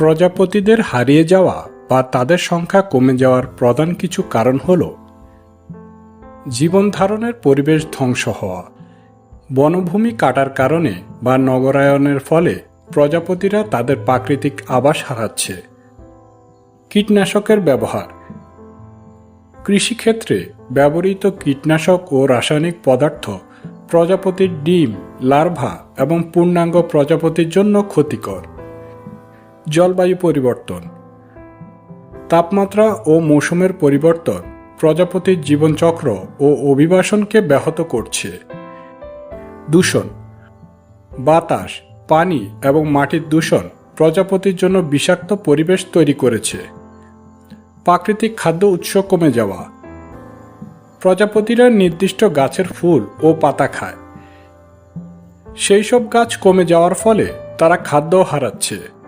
প্রজাপতিদের হারিয়ে যাওয়া বা তাদের সংখ্যা কমে যাওয়ার প্রধান কিছু কারণ হল জীবন ধারণের পরিবেশ ধ্বংস হওয়া। বনভূমি কাটার কারণে বা নগরায়নের ফলে প্রজাপতিরা তাদের প্রাকৃতিক আবাস হারাচ্ছে। কীটনাশকের ব্যবহার। কৃষিক্ষেত্রে ব্যবহৃত কীটনাশক ও রাসায়নিক পদার্থ প্রজাপতির ডিম, লার্ভা এবং পূর্ণাঙ্গ প্রজাপতির জন্য ক্ষতিকর। জলবায়ু পরিবর্তন, তাপমাত্রা ও মৌসুমের পরিবর্তন, প্রজাপতির জীবনচক্র ও অভিবাসনকে ব্যাহত করছে। দূষণ, বাতাস, পানি এবং মাটির দূষণ প্রজাপতির জন্য বিষাক্ত পরিবেশ তৈরি করেছে। প্রাকৃতিক খাদ্য উৎস কমে যাওয়া, প্রজাপতিরা নির্দিষ্ট গাছের ফুল ও পাতা খায়। সেই সব গাছ কমে যাওয়ার ফলে তারা খাদ্য হারাচ্ছে।